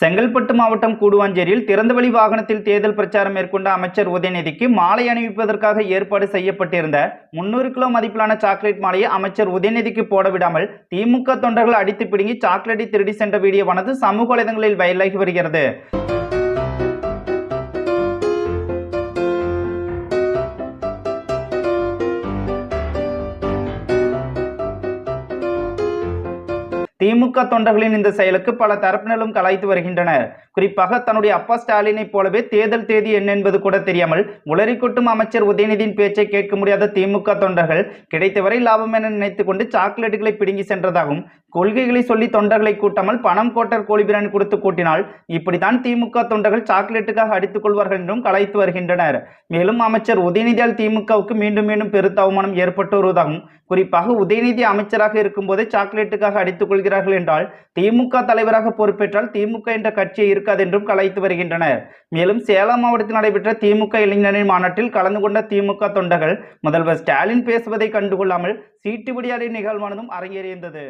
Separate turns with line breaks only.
செங்கல்பட்டு மாவட்டம் கூடுவாஞ்சேரியில் திறந்தவெளி வாகனத்தில் தேர்தல் பிரச்சாரம் மேற்கொண்ட அமைச்சர் உதயநிதிக்கு மாலை அணிவிப்பதற்காக ஏற்பாடு செய்யப்பட்டிருந்த முன்னூறு கிலோ மதிப்பிலான சாக்லேட் மாலையை அமைச்சர் உதயநிதிக்கு போட விடாமல் திமுக தொண்டர்கள் அடித்து பிடுங்கி சாக்லேட்டை திருடி சென்ற வீடியோவானது சமூக வலைதளங்களில் வைரலாகி வருகிறது. திமுக தொண்டர்களின் இந்த செயலுக்கு பல தரப்பினரும் கலாய்த்து வருகின்றனர். குறிப்பாக தன்னுடைய அப்பா ஸ்டாலினை போலவே தேர்தல் தேதி என்ன என்பது கூட தெரியாமல் உளறி கொட்டும் அமைச்சர் உதயநிதியின் பேச்சை கேட்க முடியாத திமுக தொண்டர்கள் கிடைத்தவரை லாபம் என நினைத்துக் கொண்டு சாக்லேட்டுகளை பிடுங்கி சென்றதாகவும் கொள்கைகளை சொல்லி தொண்டர்களை கூட்டாமல் பணம் கோட்டர் கோழிபிரான் கொடுத்து கூட்டினால் இப்படித்தான் திமுக தொண்டர்கள் சாக்லேட்டுக்காக அடித்துக் கொள்வார்கள் என்றும் கலாய்த்து வருகின்றனர். மேலும் அமைச்சர் உதயநிதியால் திமுகவுக்கு மீண்டும் மீண்டும் பெருத்த அவமானம் ஏற்பட்டு வருவதாகவும் குறிப்பாக உதயநிதி அமைச்சராக இருக்கும்போதே சாக்லேட்டுக்காக அடித்துக் கொள்கிறார்கள் என்றால் திமுக தலைவராக பொறுப்பேற்றால் திமுக என்ற கட்சியை இருக்காது என்றும் கலைத்து வருகின்றனர். மேலும் சேலம் மாவட்டத்தில் நடைபெற்ற திமுக இளைஞரின் மாநாட்டில் கலந்து கொண்ட திமுக தொண்டர்கள் முதல்வர் ஸ்டாலின் பேசுவதை கண்டுகொள்ளாமல் சீட்டுபடியாடி நிகழ்வானதும் அரங்கேறியிருந்தது.